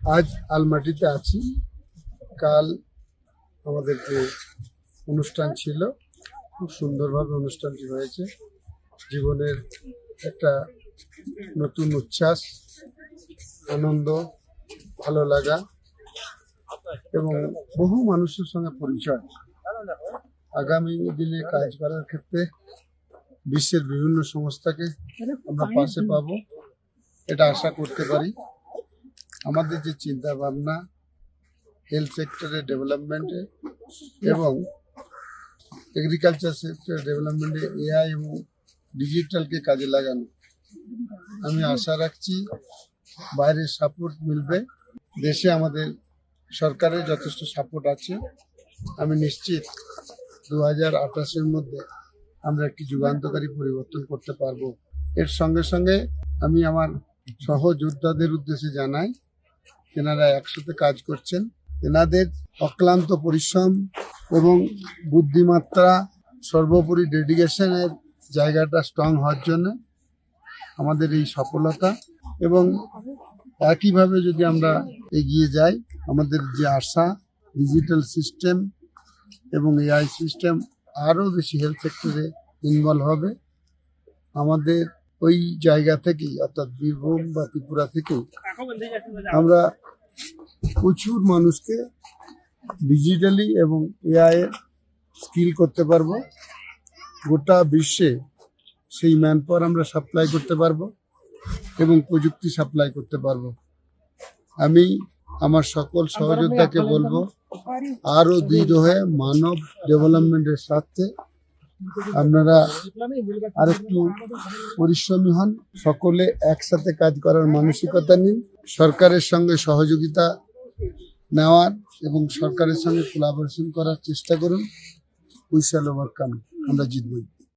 আজ আলমাটিতে আছি। কাল আমাদের যে অনুষ্ঠান ছিল। খুব সুন্দরভাবে অনুষ্ঠানটি হয়েছে। জীবনের একটা নতুন উচ্ছ্বাস, আনন্দ, ভালো লাগা এবং বহু মানুষের সঙ্গে পরিচয়। আগামী দিনে কাজ করার ক্ষেত্রে বিশ্বের বিভিন্ন সংস্থাকে আমরা পাশে পাবো। এটা আশা করতে পারি। আমাদের যে চিন্তা ভাবনা হেলথ সেক্টরের ডেভেলপমেন্টে এবং এগ্রিকালচার সেক্টর ডেভেলপমেন্টে এআই এবং ডিজিটালকে কাজে লাগানো। আমি আশা রাখছি বাইরের সাপোর্ট মিলবে। দেশে আমাদের সরকারের যথেষ্ট সাপোর্ট আছে। আমি নিশ্চিত দু হাজার আঠাশের মধ্যে আমরা একটি যুগান্তকারী পরিবর্তন করতে পারব। এর সঙ্গে সঙ্গে আমি আমার সহযোদ্ধাদের উদ্দেশ্যে জানাই তেনারা একসাথে কাজ করছেন। তেনাদের অক্লান্ত পরিশ্রম এবং বুদ্ধিমাত্রা সর্বোপরি ডেডিকেশনের জায়গাটা স্ট্রং হওয়ার জন্য আমাদের এই সফলতা এবং একইভাবে যদি আমরা এগিয়ে যাই, আমাদের যে আশা, ডিজিটাল সিস্টেম এবং এআই সিস্টেম আরও বেশি হেলথ সেক্টরে ইনভলভ হবে। আমাদের ওই জায়গা থেকেই, অর্থাৎ বীরভূম বা ত্রিপুরা থেকেই আমরা প্রচুর মানুষকে ডিজিটালি এবং এআই স্কিল করতে পারব। গোটা বিশ্বে সেই ম্যান পাওয়ার আমরা সাপ্লাই করতে পারব এবং প্রযুক্তি সাপ্লাই করতে পারব। আমি আমার সকল সহযোদ্ধাকে বলব, আরও দৃঢ় হয়ে মানব ডেভেলপমেন্টের স্বার্থে আপনারা আরেকটু পরিশ্রমী হন, সকলে একসাথে কাজ করার মানসিকতা নিন। সরকারের সঙ্গে সহযোগিতা নেওয়ার এবং সরকারের সঙ্গে কোলাবোরেশন করার চেষ্টা করুন। উই শ্যাল ওভারকাম আমরা জিতবই।